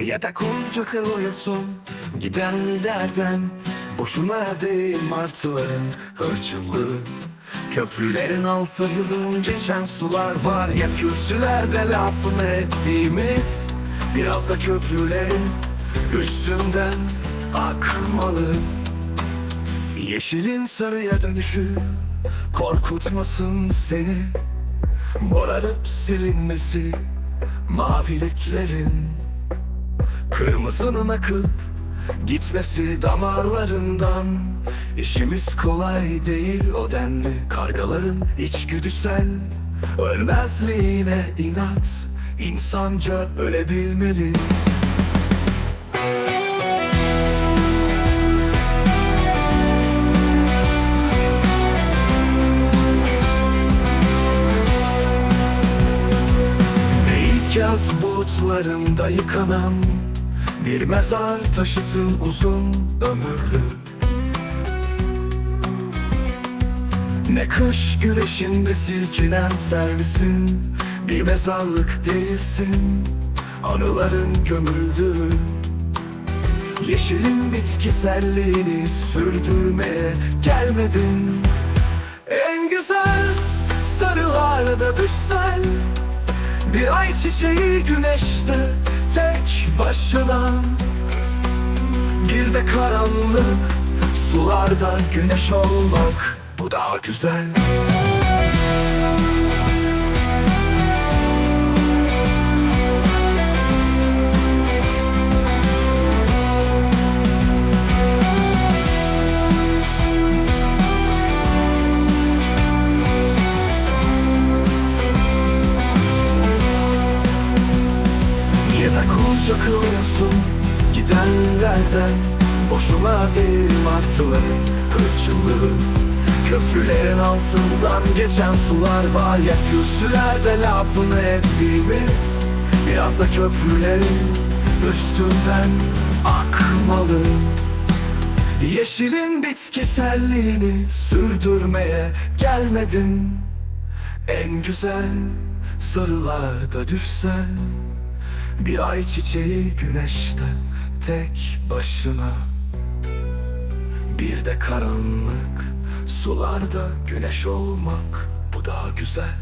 Ya da kunca kırıyorsun gidenlerden Boşuna değil martıların hırçınlığı. Köprülerin altından geçen sular var ya kürsülerde lafını ettiğimiz. Biraz da köprülerin üstünden akmalı. Yeşilin sarıya dönüşü korkutmasın seni. Morarıp silinmesi maviliklerin Kırmızının akıp gitmesi damarlarından. İşimiz kolay değil o denli kargaların içgüdüsel Ölmezliğine inat. İnsanca ölebilmeli. Yaz bulutlarında yıkanan Bir mezar taşısın uzun ömürlü. Ne kış güneşinde silkinen servisin Bir mezarlık değilsin Anıların gömüldüğü Yeşilin bitkiselliğini sürdürmeye gelmedin. En güzel sarılarda düşsen Bir ay çiçeği güneşte tek başına. Bir de karanlık sularda güneş olmak Bu daha güzel da kurca kılıyorsun gidenlerden. Boşuna değil martıların hırçınlığı Köprülerin altından geçen sular var. Ya kürsülerde lafını ettiğimiz Biraz da köprülerin üstünden akmalı. Yeşilin bitkiselliğini sürdürmeye gelmedin. En güzel sarılarda düşsen bir ay çiçeği güneşte tek başına. Bir de karanlık sularda güneş olmak bu daha güzel